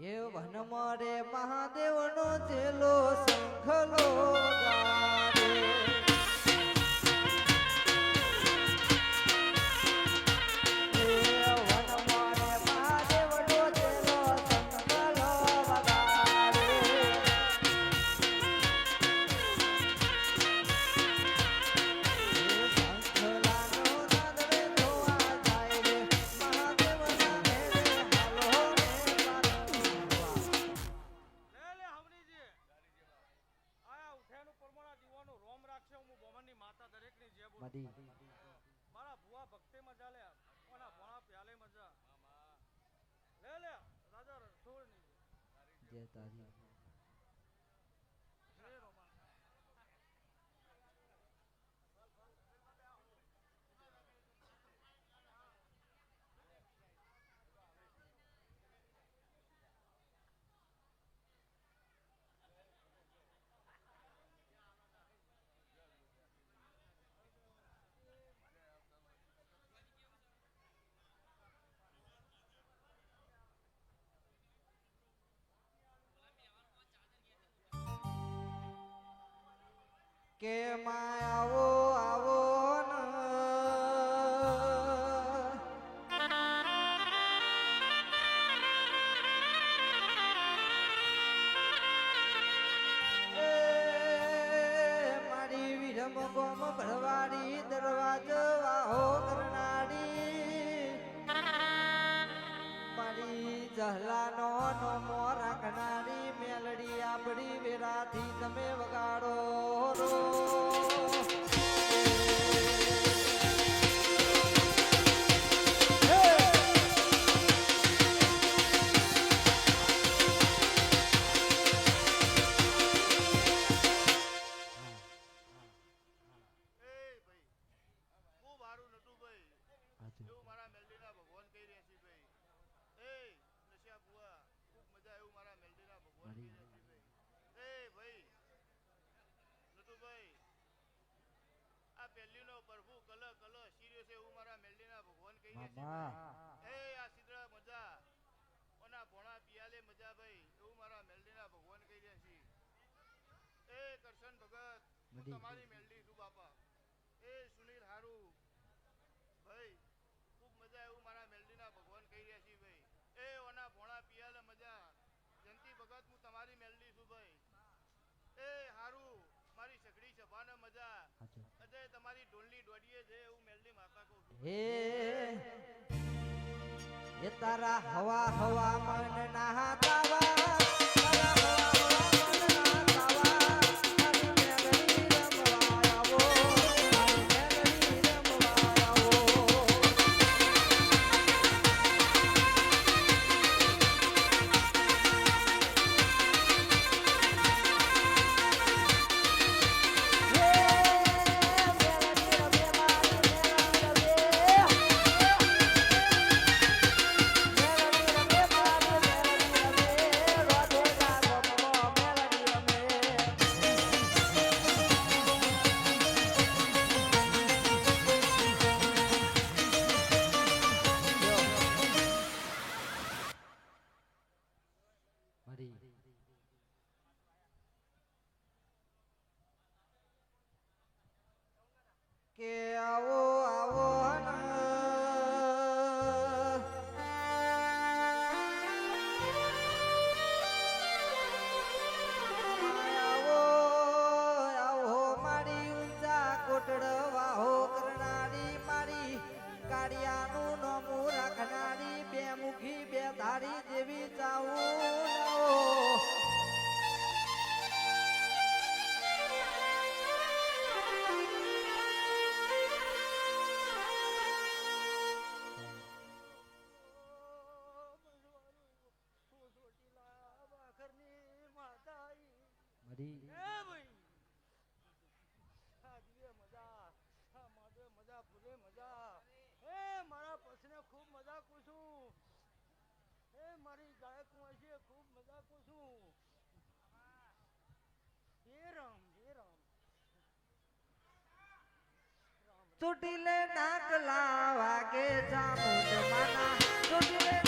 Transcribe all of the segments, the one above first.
એ વનમાં રે મહાદેવનો ચેલો શંખલો ગા Sana કે માય આવો આવો ગોમ ભરવાડી દરવાજો વાહો કરનારી. મારી જહલાનો નોમો રાખનારી મેલડી આપણી વેરાથી તમે વગાડો. મામા. એ આ સિદ્રા મજા. ઓના ભોણા પિયાલે મજા ભાઈ. એવું મારા મેલડીના ભગવાન કહી રહ્યા છે. એ કરશન ભગત તમારી મેલડી હે એ તારા હવા હવા મન ના તાવા. તારી દેવી ચાવું મારી ગાય કુંવાસી ખૂબ મજા કું છું. હે રામ હે રામ. ચૂટીલે ડાકલા વાગે જામુટ માના ચૂટીલે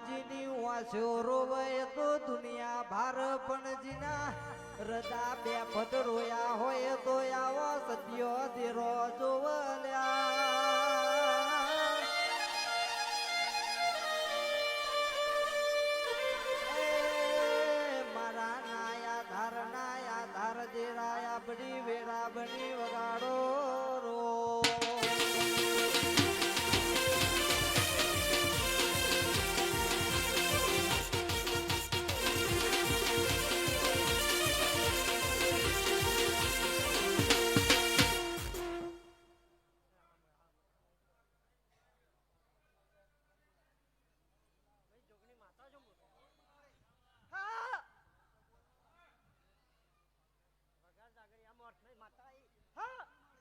માજીની વાસ્યો રોવે તો દુનિયા ભાર, પણ જીના રદા બે ફટ રોયા હોય તો આવો સત્યો ધીરો જોવલ્યા મારા નાયા ધાર નાયા ધાર જેરાયા બડી વેરા બની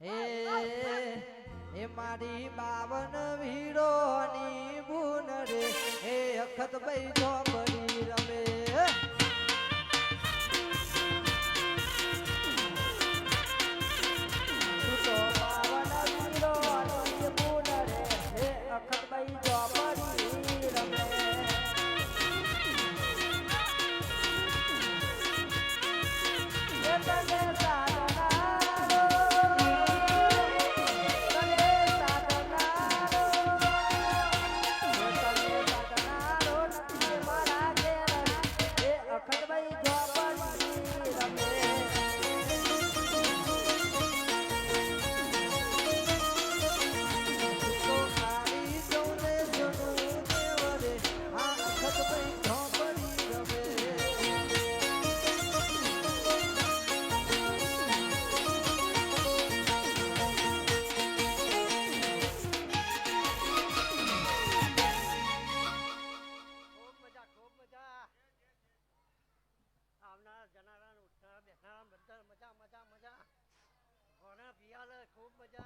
હા એ મારી બાવન વીરોની બુન રે એ અખત બૈઠો खूब मजा